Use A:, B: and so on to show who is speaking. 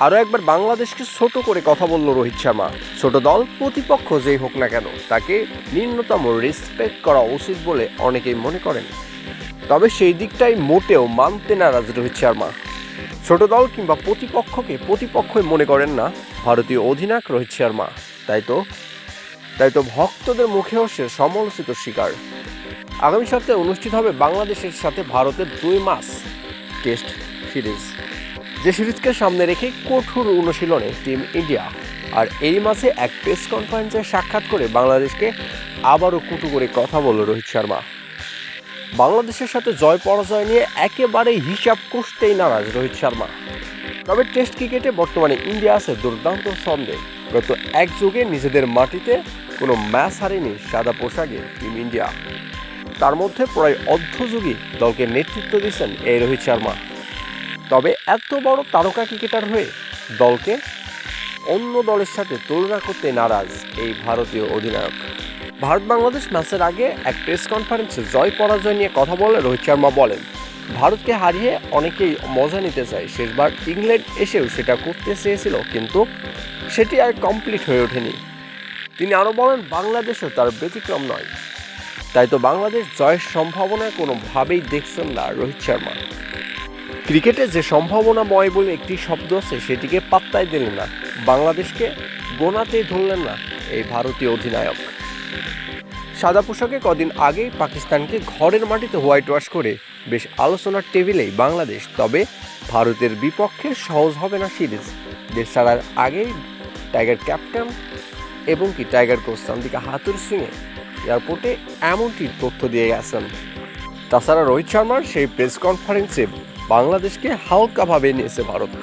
A: আরও একবার বাংলাদেশকে ছোট করে কথা বলল রোহিত শর্মা। ছোট দল প্রতিপক্ষ যেই হোক না কেন, তাকে ন্যূনতম রেসপেক্ট করা উচিত বলে অনেকেই মনে করেন। তবে সেই দিকটাই মোটেও মানতে নারাজ রোহিত শর্মা। ছোট দল কিংবা প্রতিপক্ষকে প্রতিপক্ষই মনে করেন না ভারতীয় অধিনায়ক রোহিত শর্মা। তাই তো? তাই তো ভক্তদের মুখেও সে সমালোচিত শিকার। আগামী সপ্তাহে অনুষ্ঠিত হবে বাংলাদেশের সাথে ভারতের দুই মাস টেস্ট সিরিজ। যে সিরিজকে সামনে রেখে কঠোর অনুশীলনে টিম ইন্ডিয়া। আর এই মাসে এক প্রেস কনফারেন্সে সাক্ষাৎ করে বাংলাদেশকে আবারও কুটু করে কথা বলল রোহিত শর্মা। বাংলাদেশের সাথে জয় পরাজয় নিয়ে একেবারেই হিসাব কষতেই নারাজ রোহিত শর্মা। তবে টেস্ট ক্রিকেটে বর্তমানে ইন্ডিয়া আছে দুর্দান্ত ছন্দে। গত এক যুগে নিজেদের মাটিতে কোনো ম্যাচ হারেনি সাদা পোশাকে টিম ইন্ডিয়া। তার মধ্যে প্রায় অর্ধযুগী দলকে নেতৃত্ব দিচ্ছেন এই রোহিত শর্মা। তবে এত বড় তারকা ক্রিকেটার হয়ে দলকে অন্য দলের সাথে তুলনা করতে নারাজ এই ভারতীয় অধিনায়ক। ভারত বাংলাদেশ ম্যাচের আগে এক প্রেস কনফারেন্সে জয় পরাজয় নিয়ে কথা বলে রোহিত শর্মা বলেন, ভারতকে হারিয়ে অনেকেই মজা নিতে চায়। শেষবার ইংল্যান্ড এসেও সেটা করতে চেয়েছিল, কিন্তু সেটি আর কমপ্লিট হয়ে ওঠেনি। তিনি আরও বলেন, বাংলাদেশও তার ব্যতিক্রম নয়। তাই তো বাংলাদেশ জয়ের সম্ভাবনা কোনোভাবেই দেখছেন না রোহিত শর্মা। ক্রিকেটে যে সম্ভাবনাময় বলে একটি শব্দ আছে, সেটিকে পাত্তাই দিলেন না। বাংলাদেশকে গোনাতেই ধরলেন না এই ভারতীয় অধিনায়ক। সাদা পোশাকে কদিন আগেই পাকিস্তানকে ঘরের মাটিতে হোয়াইট ওয়াশ করে বেশ আলোচনার টেবিলেই বাংলাদেশ, তবে ভারতের বিপক্ষে সহজ হবে না সিরিজ। দেশ ছাড়ার আগেই টাইগার ক্যাপ্টেন এবং কি টাইগার কোচ চান্দিকা হাতুর সিংয়ে এয়ারপোর্টে এমনটি তথ্য দিয়ে গেছেন। তাছাড়া রোহিত শর্মার সেই প্রেস কনফারেন্সে বাংলাদেশকে হালকাভাবে নিয়েছে ভারত।